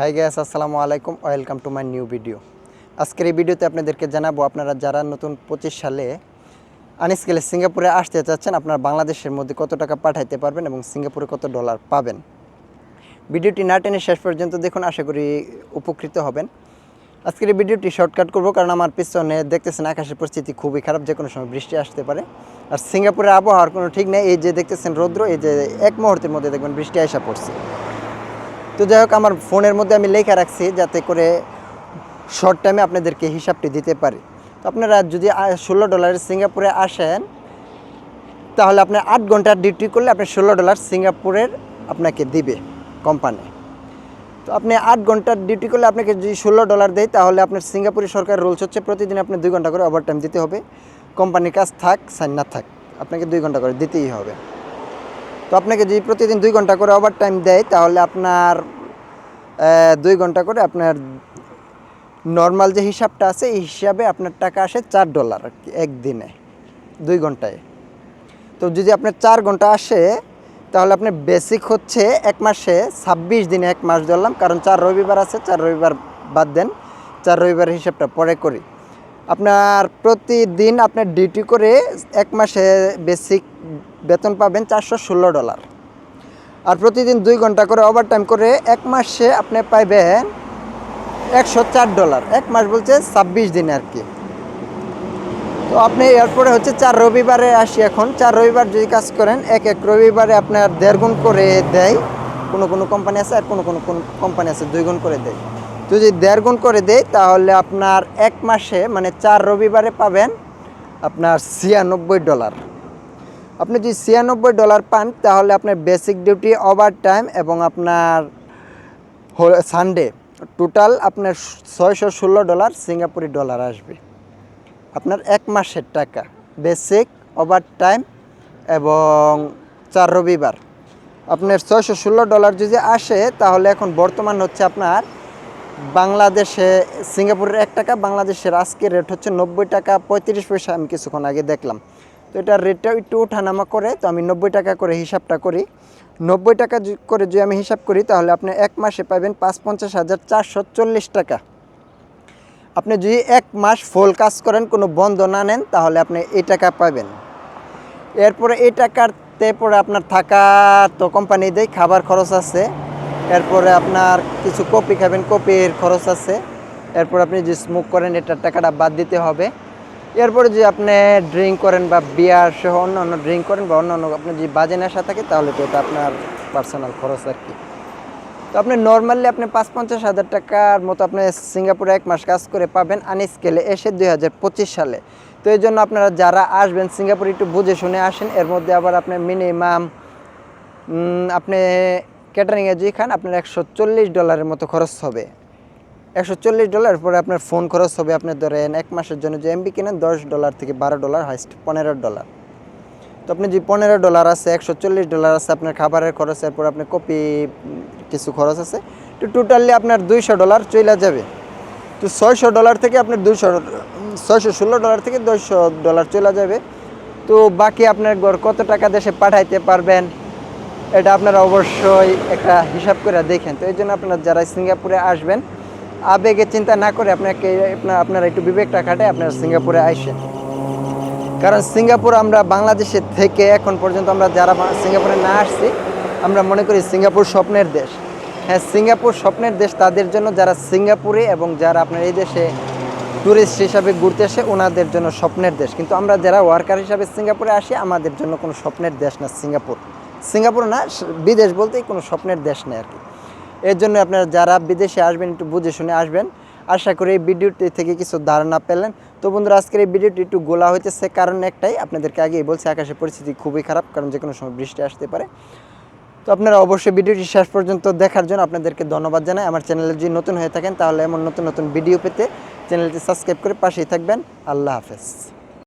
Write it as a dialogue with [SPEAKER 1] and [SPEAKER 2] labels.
[SPEAKER 1] High guys আসসালামু আলাইকুম welcome to my new video আজকের এই ভিডিওতে আপনাদেরকে জানাব, আপনারা যারা নতুন পঁচিশ সালে আনস্কেলে সিঙ্গাপুরে আসতে চাচ্ছেন, আপনারা বাংলাদেশের মধ্যে কত টাকা পাঠাইতে পারবেন এবং সিঙ্গাপুরে কত ডলার পাবেন? ভিডিওটি না টেনে শেষ পর্যন্ত দেখুন, আশা করি উপকৃত হবেন। আজকের এই ভিডিওটি শর্টকাট করব, কারণ আমার পিছনে দেখতেছেন আকাশের পরিস্থিতি খুবই খারাপ, যে কোনো সময় বৃষ্টি আসতে পারে। আর সিঙ্গাপুরের আবহাওয়ার কোনো ঠিক নেই, এই যে দেখতেছেন রৌদ্র, এই যে এক মুহূর্তের মধ্যে দেখবেন বৃষ্টি আসা পড়ছে। তো যাই হোক, আমার ফোনের মধ্যে আমি লেখা রাখছি যাতে করে শর্ট টাইমে আপনাদেরকে হিসাবটি দিতে পারি। তো আপনারা যদি ষোলো ডলারের সিঙ্গাপুরে আসেন, তাহলে আপনি আট ঘণ্টার ডিউটি করলে আপনি ষোলো ডলার সিঙ্গাপুরের আপনাকে দিবে কোম্পানি তো আপনি আট ঘণ্টার ডিউটি করলে আপনাকে যদি ষোলো ডলার দেয়, তাহলে আপনার সিঙ্গাপুরি সরকার রুলস হচ্ছে প্রতিদিন আপনি দুই ঘণ্টা করে ওভার টাইম দিতে হবে। কোম্পানির কাজ থাক সাইন না থাক, আপনাকে দুই ঘণ্টা করে দিতেই হবে। তো আপনাকে যদি প্রতিদিন দুই ঘণ্টা করে ওভার টাইম দেয়, তাহলে আপনার দুই ঘণ্টা করে আপনার নর্মাল যে হিসাবটা আছে, এই হিসাবে আপনার টাকা আসে চার ডলার একদিনে, দুই ঘন্টায়। তো যদি আপনার চার ঘণ্টা আসে, তাহলে আপনার বেসিক হচ্ছে এক মাসে ছাব্বিশ দিনে এক মাস ধরলাম, কারণ চার রবিবার আছে, চার রবিবার বাদ দেন, চার রবিবার হিসাবটা পরে করি। আপনার প্রতিদিন আপনার ডিউটি করে এক মাসে বেসিক বেতন পাবেন চারশো ষোলো ডলার আর প্রতিদিন দুই ঘণ্টা করে ওভারটাইম করে এক মাসে আপনি পাইবেন একশো চার ডলার এক মাস বলছে ছাব্বিশ দিনে আর কি। তো আপনি এরপরে হচ্ছে চার রবিবারে আসি এখন। চার রবিবার যদি কাজ করেন, এক এক রবিবারে আপনার দেড় গুণ করে দেয়। কোনো কোনো কোম্পানি আছে আর কোনো কোনো কোম্পানি আছে, দুই গুণ করে দেয়। যদি দেড় গুণ করে দেয়, তাহলে আপনার এক মাসে মানে চার রবিবারে পাবেন আপনার ছিয়ানব্বই ডলার আপনি যদি ছিয়ানব্বই ডলার পান, তাহলে আপনার বেসিক ডিউটি ওভার টাইম এবং আপনার সানডে টোটাল আপনার ছয়শো ষোলো ডলার সিঙ্গাপুরি ডলার আসবে। আপনার এক মাসের টাকা বেসিক ওভার টাইম এবং চার রবিবার। আপনার ছয়শো ষোলো ডলার যদি আসে, তাহলে এখন বর্তমান হচ্ছে আপনার বাংলাদেশে সিঙ্গাপুরের এক টাকা, বাংলাদেশের আজকের রেট হচ্ছে নব্বই টাকা পঁয়ত্রিশ পয়সা। আমি কিছুক্ষণ আগে দেখলাম। তো এটার রেটটা একটু ওঠানামা করে, তো আমি নব্বই টাকা করে হিসাবটা করি। নব্বই টাকা করে যদি আমি হিসাব করি, তাহলে আপনি এক মাসে পাবেন পাঁচ পঞ্চাশ হাজার চারশো চল্লিশ টাকা। আপনি যদি এক মাস ফুল কাজ করেন, কোনো বন্ধ না নেন, তাহলে আপনি এই টাকা পাবেন। এরপরে এই টাকাতে পরে আপনার থাকা তো কোম্পানি দেয়, খাবার খরচ আছে। এরপরে আপনার কিছু কপি খাবেন, কপির খরচ আছে। এরপর আপনি যে স্মোক করেন, এটার টাকাটা বাদ দিতে হবে। এরপরে যদি আপনি ড্রিঙ্ক করেন বা বিয়ার সহ অন্য অন্য ড্রিঙ্ক করেন বা অন্য অন্য আপনি যদি বাজে নেশা থাকে, তাহলে তো এটা আপনার পার্সোনাল খরচ আর কি। তো আপনি নর্মালি আপনি পাঁচ পঞ্চাশ হাজার টাকার মতো আপনি সিঙ্গাপুরে এক মাস কাজ করে পাবেন আনস্কেলে এসে দুই হাজার পঁচিশ সালে। তো এই জন্য আপনারা যারা আসবেন সিঙ্গাপুরে একটু বুঝে শুনে আসেন, এর মধ্যে আবার আপনার মিনিমাম আপনি ক্যাটারিংয়ে যদি খান, আপনার একশো চল্লিশ ডলারের মতো খরচ হবে। একশো চল্লিশ ডলার, পরে আপনার ফোন খরচ হবে আপনি ধরেন এক মাসের জন্য যে এমবি কিনেন, দশ ডলার থেকে বারো ডলার, হাইস্ট পনেরো ডলার। তো আপনি যে পনেরো ডলার আছে, একশো চল্লিশ ডলার আছে আপনার খাবারের খরচ, এরপর আপনার কপি কিছু খরচ আছে, তো টোটালি আপনার দুইশো ডলার চলে যাবে। তো ছয়শো ডলার থেকে আপনার দুইশো ছয়শো ষোলো ডলার থেকে দুইশো ডলার চলে যাবে। তো বাকি আপনার গড় কত টাকা দেশে পাঠাইতে পারবেন, এটা আপনারা অবশ্যই একটা হিসাব করে দেখেন। তো এই জন্য আপনারা যারা সিঙ্গাপুরে আসবেন আবেগে চিন্তা না করে আপনাকে, আপনার, আপনারা একটু বিবেকটা খাটে আপনারা সিঙ্গাপুরে আসেন কারণ সিঙ্গাপুর আমরা বাংলাদেশের থেকে এখন পর্যন্ত আমরা যারা সিঙ্গাপুরে না আসছি, আমরা মনে করি সিঙ্গাপুর স্বপ্নের দেশ। হ্যাঁ সিঙ্গাপুর স্বপ্নের দেশ, তাদের জন্য যারা সিঙ্গাপুরে এবং যারা আপনার এই দেশে ট্যুরিস্ট হিসাবে ঘুরতে আসে, ওনাদের জন্য স্বপ্নের দেশ। কিন্তু আমরা যারা ওয়ার্কার হিসাবে সিঙ্গাপুরে আসি, আমাদের জন্য কোনো স্বপ্নের দেশ না সিঙ্গাপুর। সিঙ্গাপুর না, বিদেশ বলতেই কোনো স্বপ্নের দেশ নেই আর কি। এর জন্য আপনারা যারা বিদেশে আসবেন, একটু বুঝে শুনে আসবেন। আশা করি এই ভিডিওটি থেকে কিছু ধারণা পেলেন। তো বন্ধুরা, আজকের এই ভিডিওটি একটু গোলা হইতেছে কারণ একটাই, আপনাদেরকে আগেই বলছি আকাশের পরিস্থিতি খুবই খারাপ, কারণ যে কোনো সময় বৃষ্টি আসতে পারে। তো আপনারা অবশ্যই ভিডিওটি শেষ পর্যন্ত দেখার জন্য আপনাদেরকে ধন্যবাদ জানাই। আমার চ্যানেলে যদি নতুন হয়ে থাকেন, তাহলে এমন নতুন নতুন ভিডিও পেতে চ্যানেলটি সাবস্ক্রাইব করে পাশেই থাকবেন। আল্লাহ হাফেজ।